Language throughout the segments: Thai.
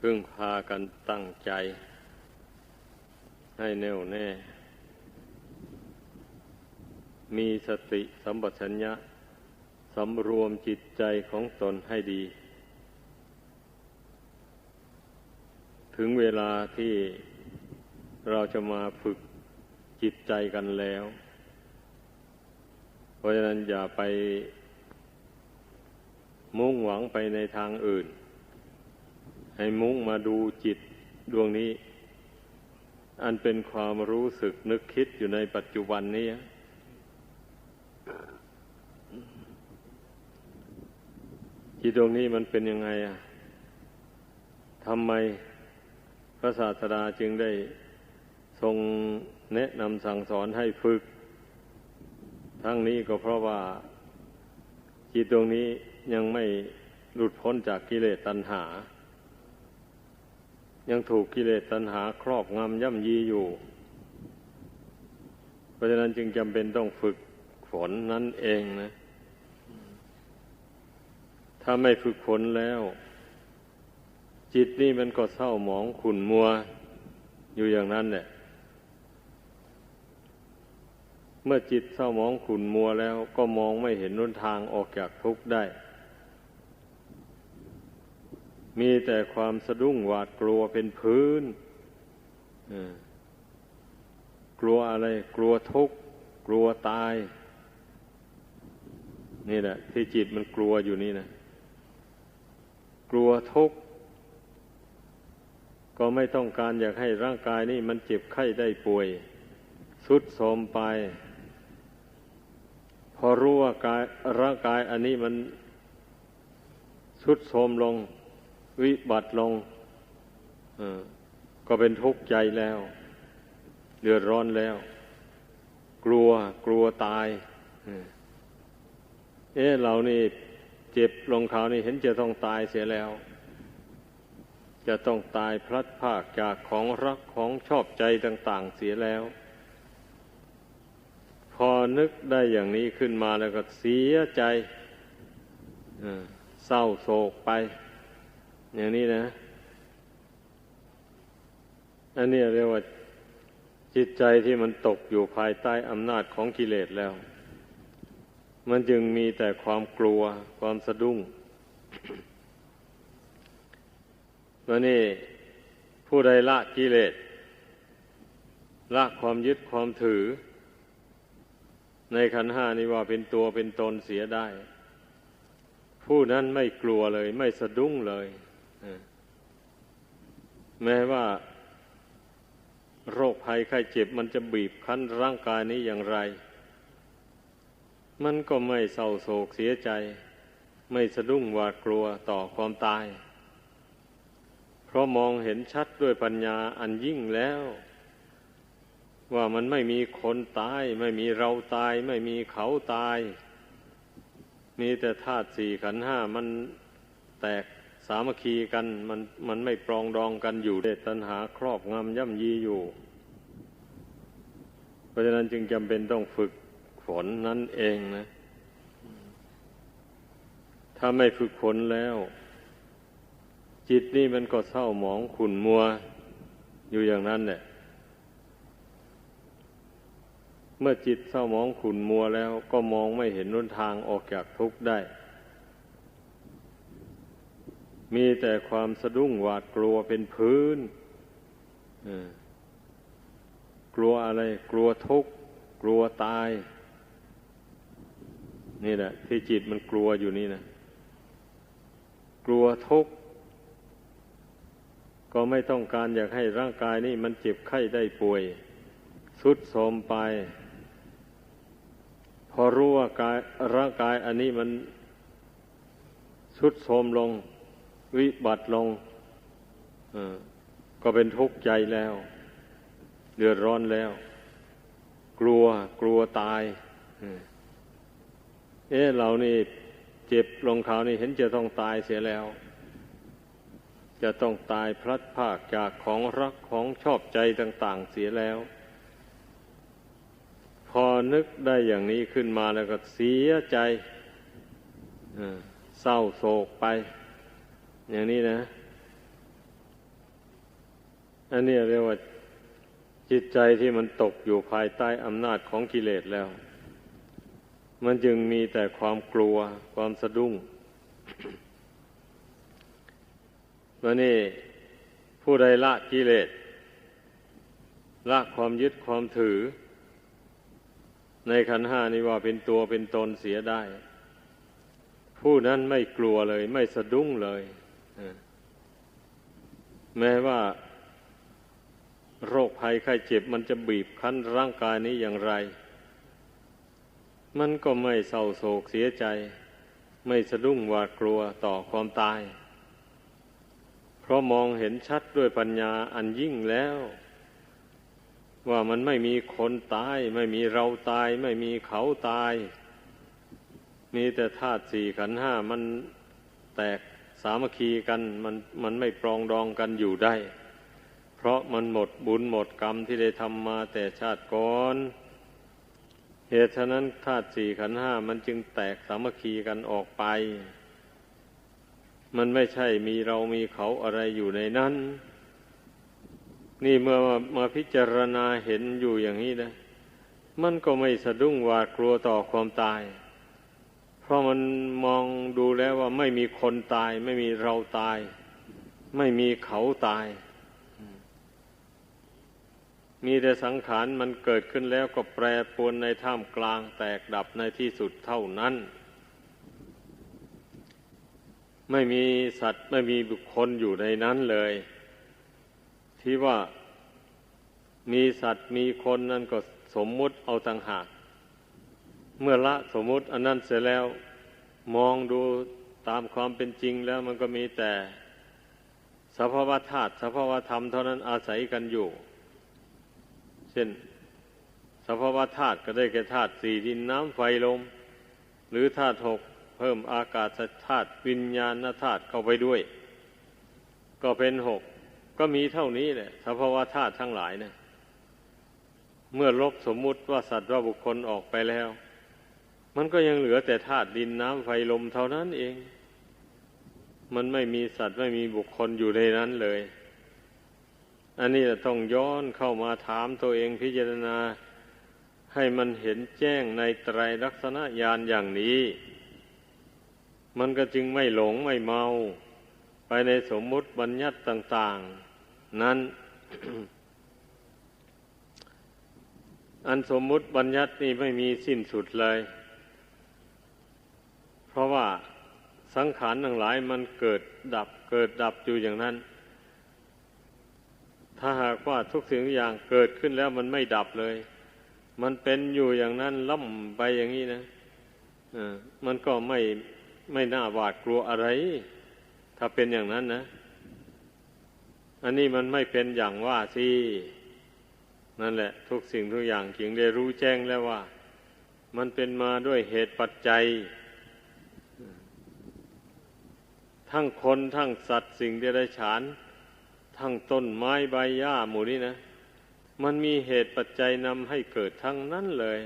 พึ่งพากันตั้งใจ ให้แน่วแน่ มีสติสัมปชัญญะสำรวมจิตใจของตนให้ดี ถึงเวลาที่เราจะมาฝึกจิตใจกันแล้ว เพราะฉะนั้นอย่าไปมุ่งหวังไปในทางอื่น ให้มุ่งมาดูจิตดวงนี้ อันเป็นความรู้สึกนึกคิดอยู่ในปัจจุบันนี้ จิตดวงนี้มันเป็นยังไงอะทำไมพระศาสดาจึงได้ทรงแนะนำสั่งสอนให้ฝึก ทั้งนี้ก็เพราะว่า จิตดวงนี้ยังไม่หลุดพ้นจากกิเลสตัณหา ยังถูกกิเลสตัณหาครอบงำย่ำยีอยู่ เพราะฉะนั้นจึงจำเป็นต้องฝึกฝนนั่นเองนะ ถ้าไม่ฝึกฝนแล้ว จิตนี่มันก็เศร้าหมองขุ่นมัว อยู่อย่างนั้นแหละเมื่อจิตเศร้าหมองขุ่นมัวแล้ว ก็มองไม่เห็นนุนทางออกจากทุกข์ได้ มีแต่ความสะดุ้งหวาดกลัวเป็นพื้นกลัวอะไร กลัวทุกข์ กลัวตาย นี่แหละ ที่จิตมันกลัวอยู่นี่นะกลัวทุกข์ ก็ไม่ต้องการอยากให้ร่างกายนี่มันเจ็บไข้ได้ป่วย สุดโทมไป พอรู้ว่ากายร่างกายอันนี้มันสุดโทมลง วิบัติลงก็เป็นทุกข์ใจแล้ว เดือดร้อนแล้ว กลัวกลัวตายเอ๊ะเรานี่เจ็บลงเขานี่เห็นจะต้องตายเสียแล้ว จะต้องตายพลัดพากจากของรักของชอบใจต่าง ๆ เสียแล้ว พอนึกได้อย่างนี้ขึ้นมาแล้วก็เสียใจเศร้าโศกไป อย่างนี้นะ อันนี้เรียกว่าจิตใจที่มันตกอยู่ภายใต้อำนาจของกิเลสแล้ว มันจึงมีแต่ความกลัวความสะดุ้งแล้วนี่ผู้ใดละกิเลสละความยึดความถือ ในขันห้านี้ว่าเป็นตัวเป็นตนเสียได้ ผู้นั้นไม่กลัวเลย ไม่สะดุ้งเลย แม้ว่า โรคภัยไข้เจ็บมันจะบีบคั้นร่างกายนี้อย่างไร มันก็ไม่เศร้าโศกเสียใจ ไม่สะดุ้งหวาดกลัวต่อความตาย เพราะมองเห็นชัดด้วยปัญญาอันยิ่งแล้ว ว่ามันไม่มีคนตาย ไม่มีเราตาย ไม่มีเขาตาย มีแต่ธาตุสี่ขันห้ามันแตก สามัคคีกันมันมันไม่ปรองดองกันอยู่เดตัณหาครอบงำย่ำยีอยู่ เพราะฉะนั้นจึงจำเป็นต้องฝึกฝนนั่นเองนะ ถ้าไม่ฝึกฝนแล้ว จิตนี่มันก็เศร้าหมองขุ่นมัว อยู่อย่างนั้นแหละเมื่อจิตเศร้าหมองขุ่นมัวแล้วก็มองไม่เห็นนุนทางออกจากทุกข์ได้ มีแต่ความสะดุ้งหวาดกลัวเป็นพื้นกลัวอะไร กลัวทุกข์ กลัวตาย นี่แหละ ที่จิตมันกลัวอยู่นี่นะกลัวทุกข์ ก็ไม่ต้องการอยากให้ร่างกายนี่มันเจ็บไข้ได้ป่วย สุดโทมไป พอรู้ว่ากายร่างกายอันนี้มันสุดโทมลง วิบัติลงก็เป็นทุกข์ใจแล้ว เดือดร้อนแล้ว กลัวกลัวตายเอ๊ะเรานี่เจ็บลงเขานี่เห็นจะต้องตายเสียแล้ว จะต้องตายพลัดพากจากของรักของชอบใจต่าง ๆ เสียแล้ว พอนึกได้อย่างนี้ขึ้นมาแล้วก็เสียใจเศร้าโศกไป อย่างนี้นะ อันนี้เรียกว่าจิตใจที่มันตกอยู่ภายใต้อำนาจของกิเลสแล้ว มันจึงมีแต่ความกลัว ความสะดุ้งวันนี้ผู้ใดละกิเลสละความยึดความถือ ในขันห้านี้ว่าเป็นตัวเป็นตนเสียได้ ผู้นั้นไม่กลัวเลย ไม่สะดุ้งเลย แม้ว่า โรคภัยไข้เจ็บ มันจะบีบคั้นร่างกายนี้อย่างไร มันก็ไม่เศร้าโศกเสียใจ ไม่สะดุ้งหวาดกลัวต่อความตาย เพราะมองเห็นชัดด้วยปัญญาอันยิ่งแล้ว ว่ามันไม่มีคนตาย ไม่มีเราตาย ไม่มีเขาตาย มีแต่ธาตุสี่ขันห้ามันแตก สามัคคีกันมันมันไม่ปรองดองกันอยู่ได้ เพราะมันหมดบุญหมดกรรมที่ได้ทำมาแต่ชาติก่อนเหตุฉะนั้นธาตุสี่ขันห้ามันจึงแตกสามัคคีกันออกไป มันไม่ใช่มีเรามีเขาอะไรอยู่ในนั้น นี่เมื่อมามาพิจารณาเห็นอยู่อย่างนี้นะ มันก็ไม่สะดุ้งหวาดกลัวต่อความตาย เพราะมันมองดูแล้วว่าไม่มีคนตาย ไม่มีเราตาย ไม่มีเขาตาย มีแต่สังขารมันเกิดขึ้นแล้วก็แปรปรวนในท่ามกลางแตกดับในที่สุดเท่านั้น ไม่มีสัตว์ไม่มีบุคคลอยู่ในนั้นเลย ที่ว่ามีสัตว์มีคนนั่นก็สมมุติเอาต่างหาก เมื่อละสมมุติอันนั้นเสร็จแล้ว มองดูตามความเป็นจริงแล้วมันก็มีแต่สภาวธาตุสภาวธรรมเท่านั้นอาศัยกันอยู่ เช่นสภาวธาตุก็ได้แก่ธาตุสี่ดินน้ำไฟลม หรือธาตุหกเพิ่มอากาศธาตุวิญญาณธาตุเข้าไปด้วย ก็เป็นหกก็มีเท่านี้แหละสภาวะธาตุทั้งหลายเนะเมื่อลบสมมุติว่าสัตว์ว่าบุคคลออกไปแล้ว มันก็ยังเหลือแต่ธาตุดินน้ำไฟลมเท่านั้นเอง มันไม่มีสัตว์ไม่มีบุคคลอยู่ในนั้นเลย อันนี้ต้องย้อนเข้ามาถามตัวเองพิจารณา ให้มันเห็นแจ้งในไตรลักษณะญาณอย่างนี้ มันก็จึงไม่หลงไม่เมา ไปในสมมุติบัญญัติต่าง ๆ นั้นอันสมมุติบัญญัตินี่ไม่มีสิ้นสุดเลย ราะว่าสังขารทั้งหลายมันเกิดดับเกิดดับอยู่อย่างนั้น ถ้าหากว่าทุกสิ่งทุกอย่างเกิดขึ้นแล้วมันไม่ดับเลย มันเป็นอยู่อย่างนั้นล่ำไปอย่างนี้นะอ่ามันก็ไม่ไม่น่าหวาดกลัวอะไร ถ้าเป็นอย่างนั้นนะ อันนี้มันไม่เป็นอย่างว่าสินั่นแหละ ทุกสิ่งทุกอย่างจึงได้รู้แจ้งแล้วว่า มันเป็นมาด้วยเหตุปัจจัย ทั้งคนทั้งสัตว์สิ่งเดรัจฉาน ทั้งต้นไม้ใบหญ้าหมู่นี้นะ มันมีเหตุปัจจัยนำให้เกิดทั้งนั้นเลย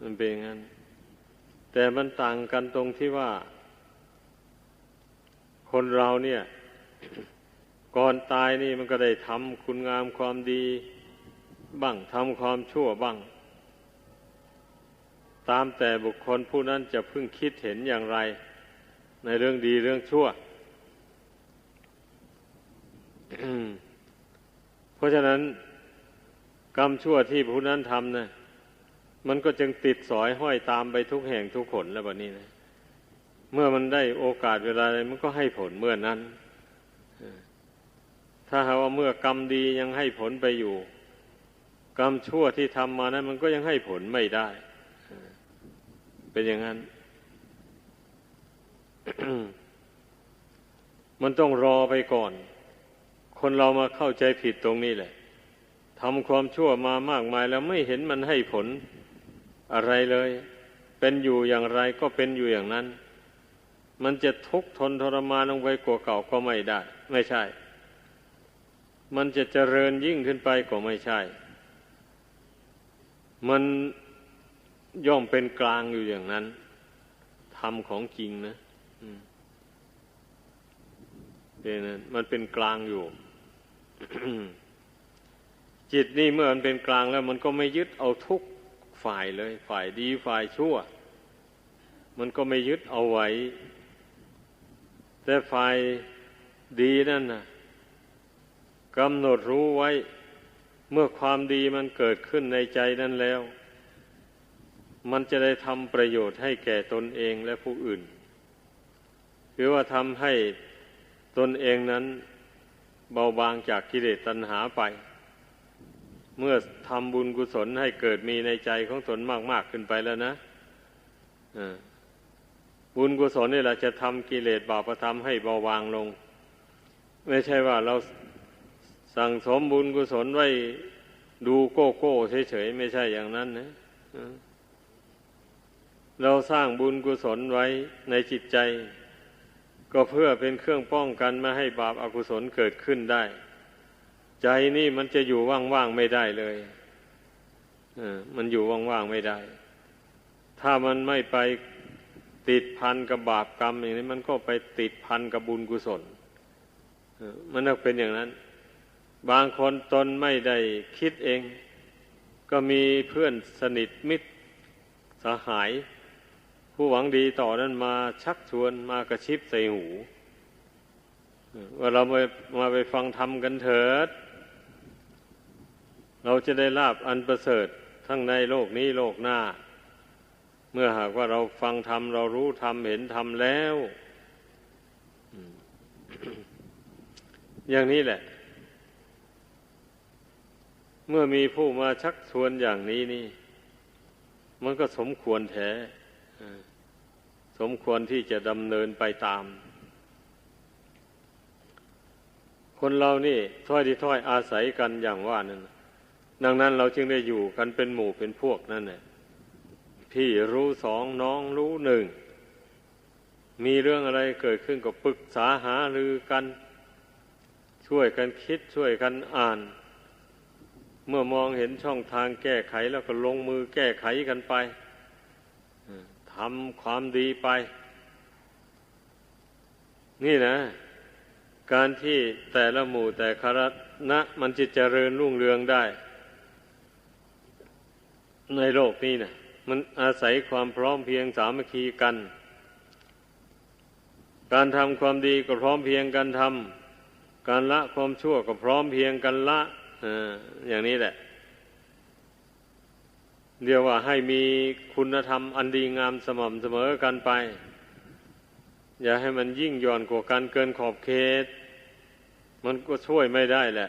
มันเป็นงั้น แต่มันต่างกันตรงที่ว่า คนเราเนี่ย ก่อนตายนี่มันก็ได้ทำคุณงามความดีบ้างทำความชั่วบ้าง ตามแต่บุคคลผู้นั้นจะพึ่งคิดเห็นอย่างไร ในเรื่องดีเรื่องชั่ว เพราะฉะนั้น กรรมชั่วที่ผู้นั้นทำนะมันก็จึงติดสอยห้อยตามไปทุกแห่งทุกขนแล้วแบบนี้นะ เมื่อมันได้โอกาสเวลาอะไรมันก็ให้ผลเมื่อนั้น ถ้าหาว่าเมื่อกรรมดียังให้ผลไปอยู่ กรรมชั่วที่ทำมานั้น มันก็ยังให้ผลไม่ได้ เป็นอย่างนั้น มันต้องรอไปก่อน คนเรามาเข้าใจผิดตรงนี้แหละทำความชั่วมามากมายแล้วไม่เห็นมันให้ผลอะไรเลย เป็นอยู่อย่างไรก็เป็นอยู่อย่างนั้น มันจะทุกข์ทนทรมานลงไปกว่าเก่าก็ไม่ได้ ไม่ใช่ มันจะเจริญยิ่งขึ้นไปก็ไม่ใช่ มันย่อมเป็นกลางอยู่อย่างนั้นธรรมของจริงนะ เดนั้นมันเป็นกลางอยู่ จิตนี่เมื่อมันเป็นกลางแล้ว มันก็ไม่ยึดเอาทุกฝ่ายเลย ฝ่ายดีฝ่ายชั่ว มันก็ไม่ยึดเอาไว้ แต่ฝ่ายดีนั่นนะกำหนดรู้ไว้ เมื่อความดีมันเกิดขึ้นในใจนั้นแล้ว มันจะได้ทำประโยชน์ให้แก่ตนเองและผู้อื่นคือว่าทำให้ ตนเองนั้นเบาบางจากกิเลสตัณหาไป เมื่อทำบุญกุศลให้เกิดมีในใจของตนมากๆขึ้นไปแล้วนะบุญกุศลนี่แหละจะทำกิเลสบาปธรรมให้เบาบางลง ไม่ใช่ว่าเราสั่งสมบุญกุศลไว้ดูโก้โก้เฉยๆไม่ใช่อย่างนั้นนะเราสร้างบุญกุศลไว้ในจิตใจ ก็เพื่อเป็นเครื่องป้องกันไม่ให้บาปอากุศลเกิดขึ้นได้ ใจนี่มันจะอยู่ว่างๆไม่ได้เลยมันอยู่ว่างๆไม่ได้ ถ้ามันไม่ไปติดพันกับบาปกรรมอย่างนี้ มันก็ไปติดพันกับบุญกุศลมันต้องเป็นอย่างนั้น บางคนตนไม่ได้คิดเอง ก็มีเพื่อนสนิทมิตรสหาย ผู้หวังดีต่อนั้นมาชักชวนมากระชิบใส่หูว่าเรามามาไปฟังธรรมกันเถิด เราจะได้ลาบอันประเสริฐทั้งในโลกนี้โลกหน้า เมื่อหากว่าเราฟังธรรมเรารู้ธรรมเห็นธรรมแล้ว อย่างนี้แหละ เมื่อมีผู้มาชักชวนอย่างนี้นี่ มันก็สมควรแท้ สมควรที่จะดำเนินไปตาม คนเรานี่ถ้อยที่ถ้อยอาศัยกันอย่างว่านั่นดังนั้นเราจึงได้อยู่กันเป็นหมู่เป็นพวกนั่นแหละพี่รู้สองน้องรู้หนึ่ง มีเรื่องอะไรเกิดขึ้นก็ปรึกษาหารือกัน ช่วยกันคิดช่วยกันอ่าน เมื่อมองเห็นช่องทางแก้ไขแล้วก็ลงมือแก้ไขกันไป ทำความดีไป นี่นะ การที่แต่ละหมู่แต่คณะนะมันจะเจริญรุ่งเรืองได้ ในโลกนี้นะมันอาศัยความพร้อมเพียงสามัคคีกัน การทำความดีก็พร้อมเพียงกันทำการละความชั่วก็พร้อมเพียงกันละอย่างนี้แหละ เรียกว่าให้มีคุณธรรมอันดีงามสม่ำเสมอกันไป อย่าให้มันยิ่งย่อนกว่ากันเกินขอบเขต มันก็ช่วยไม่ได้แหละ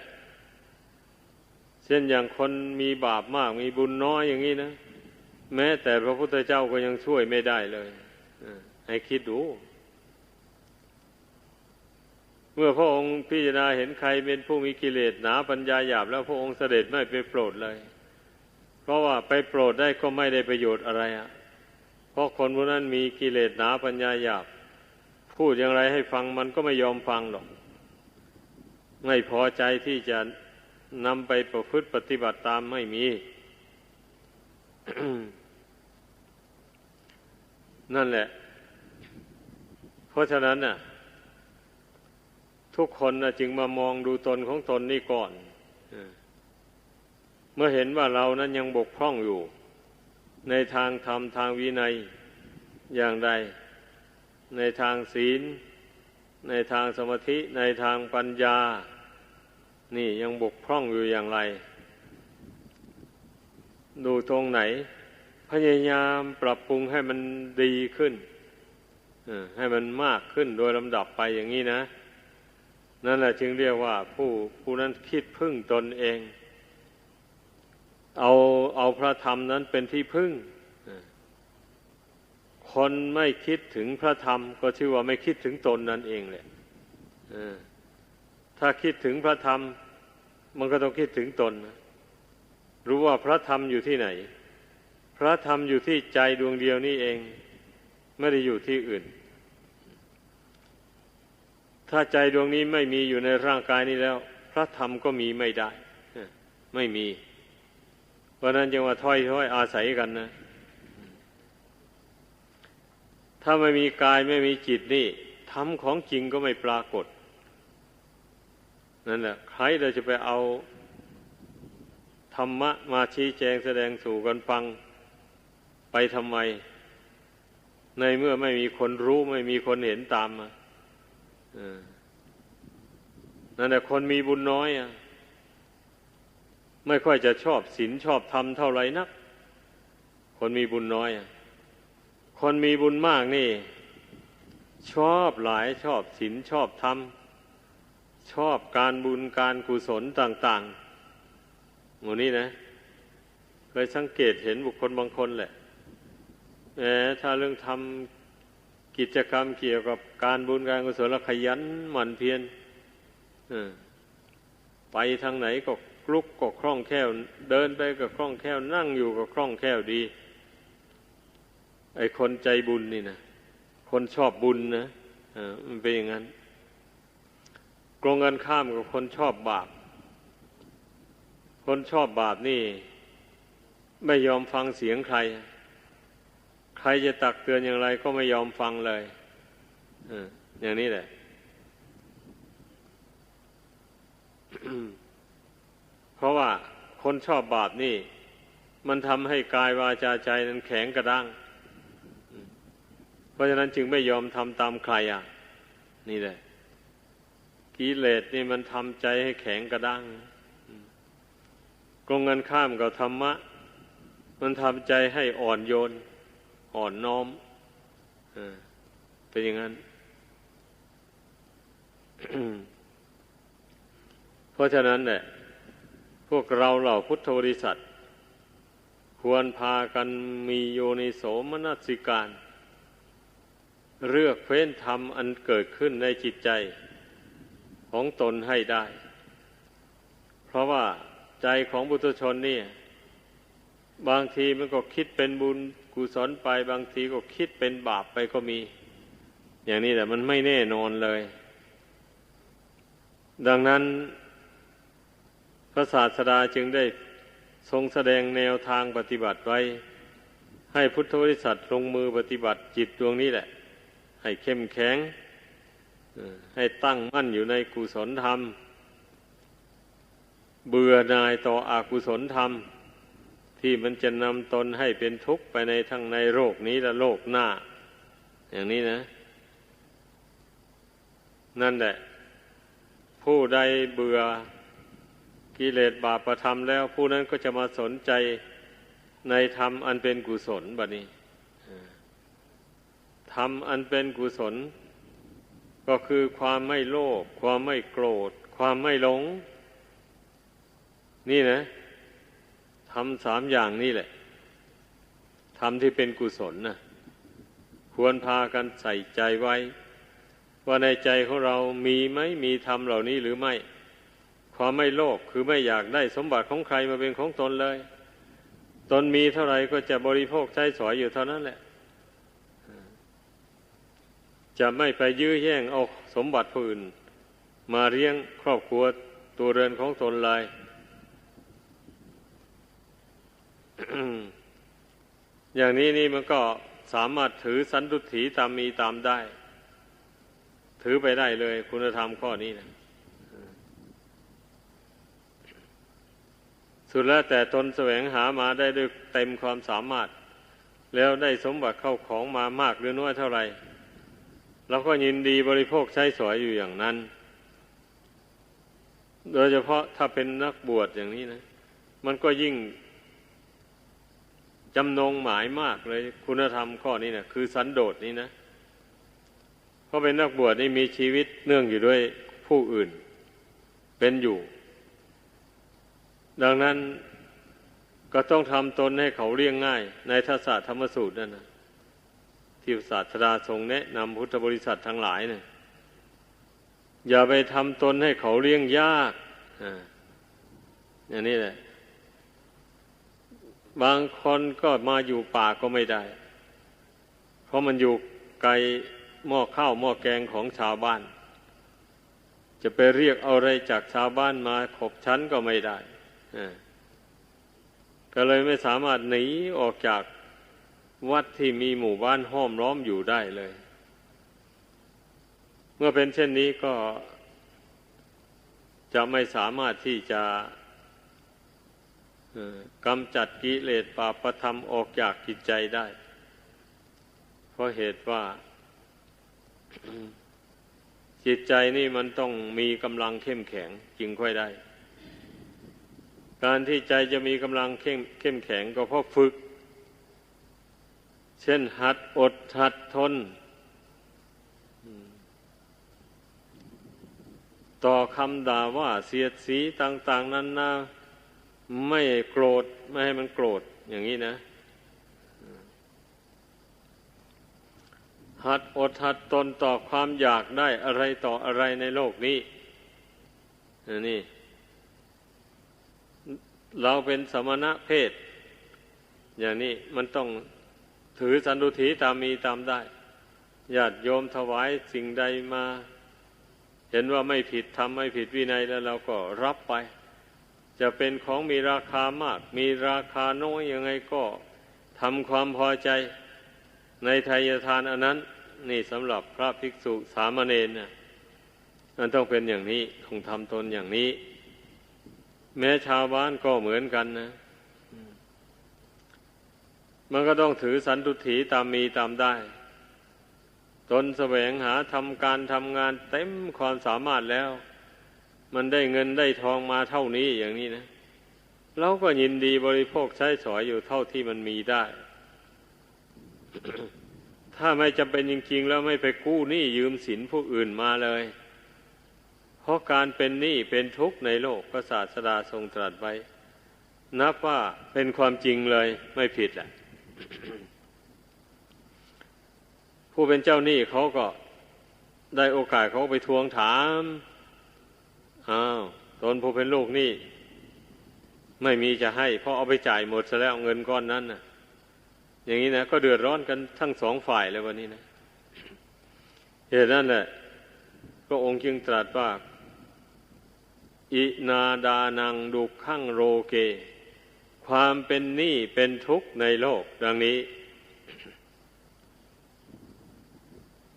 เช่นอย่างคนมีบาปมากมีบุญน้อยอย่างนี้นะ แม้แต่พระพุทธเจ้าก็ยังช่วยไม่ได้เลยให้คิดดู เมื่อพระองค์พิจารณาเห็นใครเป็นผู้มีกิเลสหนาปัญญาหยาบแล้วพระองค์เสด็จไม่ไปโปรดเลย ราะว่าไปโปรดได้ก็ไม่ได้ประโยชน์อะไรอะ เพราะคนพวกนั้นมีกิเลสหนาปัญญาหยาบ พูดอย่างไรให้ฟังมันก็ไม่ยอมฟังหรอก ไม่พอใจที่จะนำไปประพฤติปฏิบัติตามไม่มี นั่นแหละ เพราะฉะนั้นน่ะ ทุกคนนะจึงมามองดูตนของตนนี่ก่อน เมื่อเห็นว่าเรานั้นยังบกพร่องอยู่ ในทางธรรมทางวินัยอย่างใด ในทางศีล ในทางสมาธิ ในทางปัญญา นี่ยังบกพร่องอยู่อย่างไร ดูตรงไหน พยายามปรับปรุงให้มันดีขึ้นให้มันมากขึ้นโดยลำดับไปอย่างนี้นะ นั่นแหละจึงเรียกว่าผู้ผู้นั้นคิดพึ่งตนเอง เอาเอาพระธรรมนั้นเป็นที่พึ่ง คนไม่คิดถึงพระธรรม ก็ชื่อว่าไม่คิดถึงตนนั่นเองแหละถ้าคิดถึงพระธรรม มันก็ต้องคิดถึงตน รู้ว่าพระธรรมอยู่ที่ไหน พระธรรมอยู่ที่ใจดวงเดียวนี่เอง ไม่ได้อยู่ที่อื่น ถ้าใจดวงนี้ไม่มีอยู่ในร่างกายนี้แล้ว พระธรรมก็มีไม่ได้ ไม่มี เพราะนั้นจึงว่าถ้อยถ้อยอาศัยกันนะ ถ้าไม่มีกายไม่มีจิตนี่ทำของจริงก็ไม่ปรากฏ นั่นแหละใครเราจะไปเอาธรรมะมาชี้แจงแสดงสู่กันฟังไปทำไม ในเมื่อไม่มีคนรู้ไม่มีคนเห็นตามมานั่นแหละคนมีบุญน้อยอะ ไม่ค่อยจะชอบศีลชอบธรรมเท่าไหร่นัก คนมีบุญน้อย คนมีบุญมากนี่ ชอบหลายชอบศีลชอบธรรม ชอบการบุญการกุศลต่างๆหมูนี้นะเคยสังเกตเห็นบุคคลบางคนแหละแหมถ้าเรื่องทำกิจกรรมเกี่ยวกับการบุญการกุศลขยันหมั่นเพียรไปทางไหนก็ ลุกก็คล่องแคล่ว เดินไปก็คล่องแคล่ว นั่งอยู่ก็คล่องแคล่วดี ไอคนใจบุญนี่นะคนชอบบุญนะอ่ามันเป็นอย่างนั้นกรงกันข้ามกับคนชอบบาป คนชอบบาปนี่ ไม่ยอมฟังเสียงใคร ใครจะตักเตือนอย่างไรก็ไม่ยอมฟังเลยอย่างนี้แหละ เพราะว่าคนชอบบาปนี่ มันทำให้กายวาจาใจนั้นแข็งกระด้าง เพราะฉะนั้นจึงไม่ยอมทำตามใครอะ นี่แหละกิเลสนี่มันทำใจให้แข็งกระด้างกรงกันข้ามกับธรรมะ มันทำใจให้อ่อนโยน อ่อนน้อมเป็นอย่างนั้นเพราะฉะนั้นแหละ พวกเราเหล่าพุทธบริษัท ควรพากันมีโยนิโสมนสิการ เลือกเฟ้นธรรมอันเกิดขึ้นในจิตใจของตนให้ได้ เพราะว่าใจของบุตรชนนี่บางทีมันก็คิดเป็นบุญกุศลไป บางทีก็คิดเป็นบาปไปก็มี อย่างนี้แหละมันไม่แน่นอนเลย ดังนั้น พระศาสดาจึงได้ทรงแสดงแนวทางปฏิบัติไว้ ให้พุทธบริษัทลงมือปฏิบัติจิตดวงนี้แหละ ให้เข้มแข็งให้ตั้งมั่นอยู่ในกุศลธรรม เบื่อนายต่ออากุศลธรรม ที่มันจะนำตนให้เป็นทุกข์ไปในทั้งในโลกนี้และโลกหน้า อย่างนี้นะ นั่นแหละ ผู้ใดเบื่อ กิเลสบาปประธรรมแล้ว ผู้นั้นก็จะมาสนใจในธรรมอันเป็นกุศลบัดนี้ธรรมอันเป็นกุศล ก็คือความไม่โลภความไม่โกรธ ความไม่หลง นี่นะทำสามอย่างนี่แหละทำที่เป็นกุศลนะควรพากันใส่ใจไว้ ว่าในใจของเรามีไหมมีธรรมเหล่านี้หรือไม่ ความไม่โลภคือไม่อยากได้สมบัติของใครมาเป็นของตนเลย ตนมีเท่าไหร่ก็จะบริโภคใช้สอยอยู่เท่านั้นแหละ จะไม่ไปยื้อแย่งเอาสมบัติผู้อื่น มาเลี้ยงครอบครัวตัวเรือนของตนเลยอย่างนี้นี่มันก็สามารถถือสันตุถีตามมีตามได้ ถือไปได้เลยคุณธรรมข้อนี้นะ สุดแล้วแต่ตนแสวงหามาได้ด้วยเต็มความสามารถ แล้วได้สมบัติเข้าของมามากหรือน้อยเท่าไหร่เราก็ยินดีบริโภคใช้สอยอยู่อย่างนั้น โดยเฉพาะถ้าเป็นนักบวชอย่างนี้นะ มันก็ยิ่งจำนงหมายมากเลยคุณธรรมข้อนี้นะคือสันโดษนี้นะเพราะเป็นนักบวชนี่มีชีวิตเนื่องอยู่ด้วยผู้อื่น เป็นอยู่ ดังนั้นก็ต้องทำตนให้เขาเรียงง่าย ในทัศธรรมสูตรนั่นนะที่ศาสดาทรงแนะนำพุทธบริษัททั้งหลายเนี่ยอย่าไปทำตนให้เขาเลี้ยงยากอย่างนี้แหละ บางคนก็มาอยู่ป่าก็ไม่ได้ เพราะมันอยู่ไกลหม้อข้าวหม้อแกงของชาวบ้าน จะไปเรียกเอาอะไรจากชาวบ้านมาขบชั้นก็ไม่ได้ ก็เลยไม่สามารถหนีออกจากวัดที่มีหมู่บ้านห้อมล้อมอยู่ได้เลย เมื่อเป็นเช่นนี้ก็จะไม่สามารถที่จะกำจัดกิเลสปาประธรรมออกจากจิตใจได้ เพราะเหตุว่า จิตใจนี่มันต้องมีกำลังเข้มแข็งจึงค่อยได้ การที่ใจจะมีกำลังเข้มเข้มแข็งก็เพราะฝึก เช่นหัดอดหัดทน ต่อคำด่าว่าเสียดสีต่าง ๆ นั้นนาไม่โกรธไม่ให้มันโกรธอย่างนี้นะ หัดอดหัดตนต่อความอยากได้อะไรต่ออะไรในโลกนี้นี่ เราเป็นสมณะเพศ อย่างนี้มันต้องถือสันตุถีตามมีตามได้ญาติโยมถวายสิ่งใดมา เห็นว่าไม่ผิดทำไม่ผิดวินัยแล้วเราก็รับไป จะเป็นของมีราคามาก มีราคาน้อยยังไงก็ทำความพอใจในทายทานอันนั้น นี่สำหรับพระภิกษุสามเณรเนี่ยมันต้องเป็นอย่างนี้ต้องทำตนอย่างนี้ แม้ชาวบ้านก็เหมือนกันนะ มันก็ต้องถือสันตุถีตามมีตามได้ ตนแสวงหาทำการทำงานเต็มความสามารถแล้ว มันได้เงินได้ทองมาเท่านี้อย่างนี้นะเราก็ยินดีบริโภคใช้สอยอยู่เท่าที่มันมีได้ ถ้าไม่จำเป็นจริงๆ แล้วไม่ไปกู้หนี้ยืมสินผู้อื่นมาเลย เพราะการเป็นหนี้เป็นทุกข์ในโลกพระศาสดาทรงตรัสไว้ นับว่าเป็นความจริงเลยไม่ผิดแหละ ผู้เป็นเจ้าหนี้เขาก็ได้โอกาสเขาไปทวงถามอ้าวตนผู้เป็นลูกนี่ไม่มีจะให้ เพราะเอาไปจ่ายหมดซะแล้วเงินก้อนนั้นนะอย่างนี้นะก็เดือดร้อนกันทั้งสองฝ่ายเลยวันนี้นะเหตุนั้นแหละก็องค์จึงตรัสว่า อินาดานังดุขังโรเก ความเป็นหนี้เป็นทุกข์ในโลก ดังนี้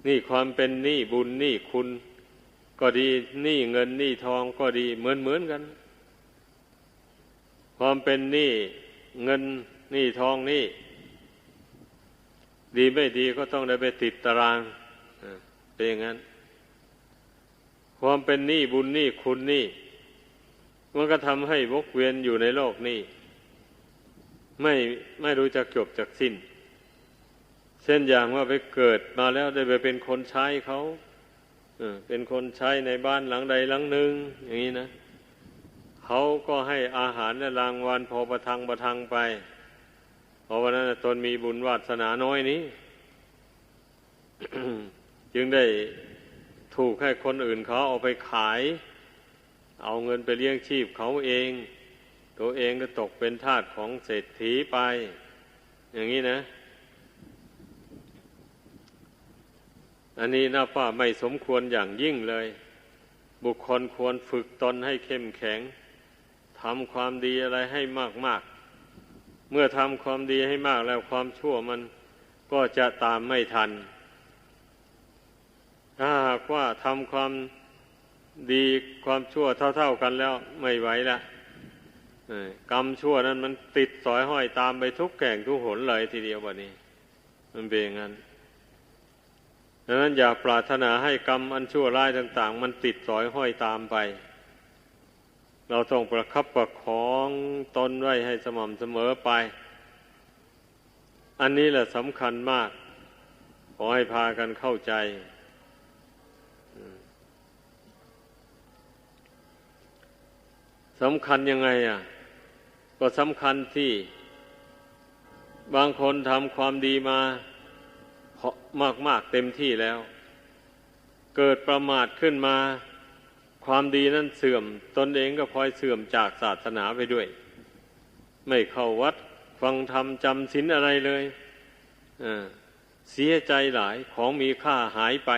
นี่ความเป็นหนี้บุญหนี้คุณ ก็ดีหนี้เงินหนี้ทองก็ดีเหมือนเหมือนกัน ความเป็นหนี้เงินหนี้ทองนี่ดีไม่ดีก็ต้องได้ไปติดตารางเป็นอย่างนั้น ความเป็นหนี้บุญหนี้คุณหนี้ มันก็ทำให้วกเวียนอยู่ในโลกนี้ ไม่ไม่รู้จักจบจากสิ้น เช่นอย่างว่าไปเกิดมาแล้วได้ไปเป็นคนใช้เขาเป็นคนใช้ในบ้านหลังใดหลังหนึ่งอย่างนี้นะเขาก็ให้อาหารและรางวัลพอประทังประทังไปเพราะวันนั้นตนมีบุญวาสนาน้อยนี้ จึงได้ถูกให้คนอื่นเขาเอาไปขาย เอาเงินไปเลี้ยงชีพเขาเอง ตัวเองก็ตกเป็นทาสของเศรษฐีไป อย่างนี้นะ อันนี้นับว่าไม่สมควรอย่างยิ่งเลย บุคคลควรฝึกตนให้เข้มแข็งทำความดีอะไรให้มากมากเมื่อทำความดีให้มากแล้วความชั่วมันก็จะตามไม่ทัน ถ้าหากว่าทำความ ดีความชั่วเท่า ๆกันแล้วไม่ไหวละกรรมชั่วนั้นมันติดสอยห้อยตามไปทุกแก่งทุกหนเลยทีเดียววันนี้ มันเป็นอย่างนั้นดังนั้นอย่าปรารถนาให้กรรมอันชั่วร้ายต่าง ๆ มันติดสอยห้อยตามไป เราต้องประคับประคองตนไว้ให้สม่ำเสมอไป อันนี้แหละสำคัญมาก ขอให้พากันเข้าใจ สำคัญยังไงอะ ก็สำคัญที่ บางคนทำความดีมามากมากเต็มที่แล้ว เกิดประมาทขึ้นมา ความดีนั้นเสื่อม ตนเองก็พลอยเสื่อมจากศาสนาไปด้วย ไม่เข้าวัดฟังธรรมจำศีลอะไรเลยเสียใจหลายของมีค่าหายไป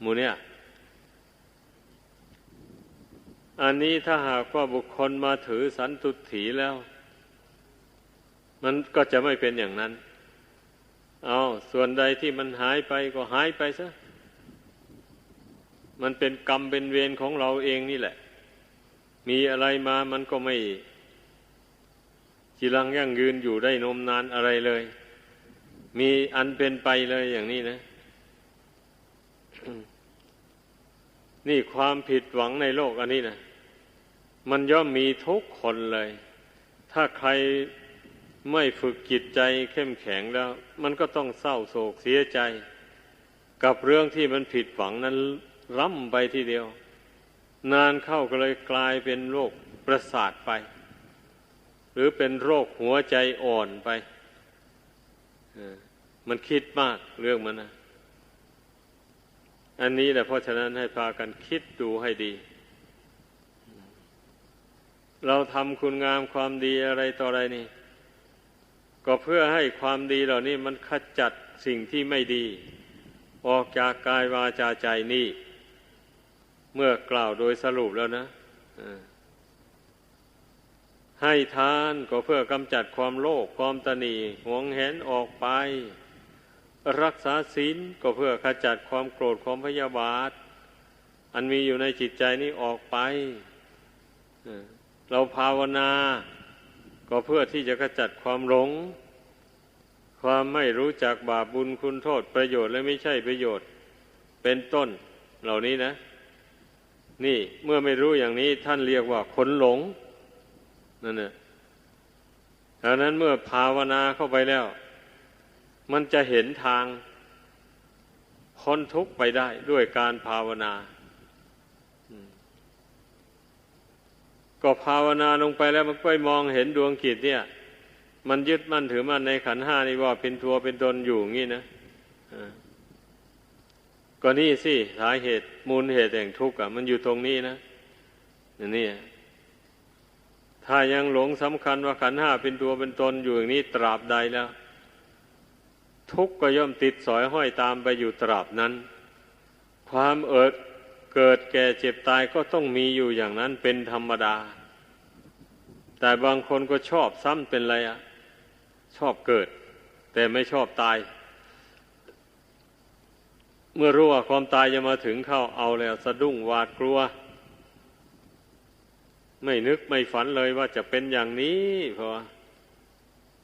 หมูเนี่ย อันนี้ถ้าหากว่าบุคคลมาถือสันตุถีแล้ว มันก็จะไม่เป็นอย่างนั้น เอาส่วนใดที่มันหายไปก็หายไปซะ มันเป็นกรรมเป็นเวรของเราเองนี่แหละ มีอะไรมามันก็ไม่จีรังยั่งยืนอยู่ได้นมนานอะไรเลย มีอันเป็นไปเลยอย่างนี้นะ นี่ความผิดหวังในโลกอันนี้นะมันย่อมมีทุกคนเลย ถ้าใครไม่ฝึกจิตใจเข้มแข็งแล้ว มันก็ต้องเศร้าโศกเสียใจ กับเรื่องที่มันผิดหวังนั้นร่ำไปทีเดียว นานเข้าก็เลยกลายเป็นโรคประสาทไป หรือเป็นโรคหัวใจอ่อนไปมันคิดมากเรื่องมันนะ อันนี้แหละเพราะฉะนั้นให้พากันคิดดูให้ดี เราทำคุณงามความดีอะไรต่ออะไรนี่ ก็เพื่อให้ความดีเหล่านี้มันขจัดสิ่งที่ไม่ดี ออกจากกายวาจาใจนี่ เมื่อกล่าวโดยสรุปแล้วนะให้ทานก็เพื่อกำจัดความโลภความตนีหวงแหนออกไป รักษาศีลก็เพื่อขจัดความโกรธความพยาบาท อันมีอยู่ในจิตใจนี้ออกไป เราภาวนา ก็เพื่อที่จะขจัดความหลง ความไม่รู้จักบาปบุญคุณโทษประโยชน์และไม่ใช่ประโยชน์ เป็นต้นเหล่านี้นะ นี่เมื่อไม่รู้อย่างนี้ท่านเรียกว่าคนหลงนั่นแหละดังนั้นเมื่อภาวนาเข้าไปแล้ว มันจะเห็นทางพ้นทุกข์ไปได้ด้วยการภาวนา ก็ภาวนาลงไปแล้วมันก็มองเห็นดวงกิจเนี่ย มันยึดมั่นถือมั่นในขันห้านี่ว่าเป็นตัวเป็นตนอยู่งี้นะก็นี่สิสาเหตุมูลเหตุแห่งทุกข์อะ มันอยู่ตรงนี้นะนี่ถ้ายังหลงสำคัญว่าขันห้าเป็นตัวเป็นตนอยู่อย่างนี้ตราบใดแล้ว ทุกข์ก็ย่อมติดสอยห้อยตามไปอยู่ตราบนั้น ความเอิดเกิดแก่เจ็บตายก็ต้องมีอยู่อย่างนั้นเป็นธรรมดา แต่บางคนก็ชอบซ้ำเป็นไรอะชอบเกิด แต่ไม่ชอบตาย เมื่อรู้ว่าความตายจะมาถึงเข้าเอาแล้วสะดุ้งหวาดกลัว ไม่นึกไม่ฝันเลยว่าจะเป็นอย่างนี้ เพราะ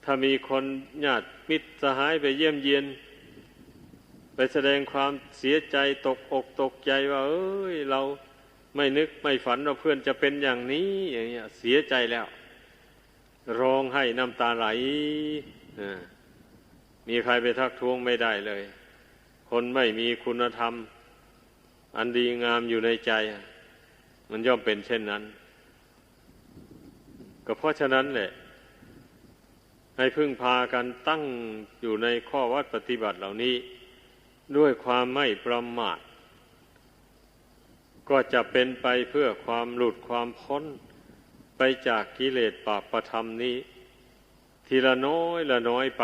ถ้ามีคนญาติ มิตรสหายไปเยี่ยมเยียน ไปแสดงความเสียใจตกอกตกใจว่า เอ้ย เราไม่นึกไม่ฝันว่าเพื่อนจะเป็นอย่างนี้ อย่างเงี้ย เสียใจแล้ว ร้องให้น้ำตาไหลมีใครไปทักท้วงไม่ได้เลย คนไม่มีคุณธรรม อันดีงามอยู่ในใจ มันย่อมเป็นเช่นนั้น ก็เพราะฉะนั้นแหละ ให้พึ่งพากันตั้งอยู่ในข้อวัดปฏิบัติเหล่านี้ ด้วยความไม่ประมาท ก็จะเป็นไปเพื่อความหลุดความพ้นไปจากกิเลสปาประธรรมนี้ ทีละน้อยละน้อยไป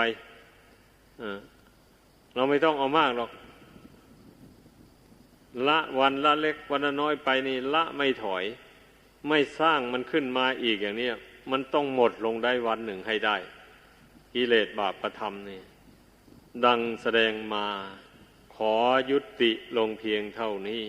เราไม่ต้องเอามากหรอก ละวันละเล็กวันละน้อยไปนี่ละไม่ถอย ไม่สร้างมันขึ้นมาอีกอย่างนี้มันต้องหมดลงได้วันหนึ่งให้ได้ กิเลสบาปประธรรมนี่ดังแสดงมาขอยุติลงเพียงเท่านี้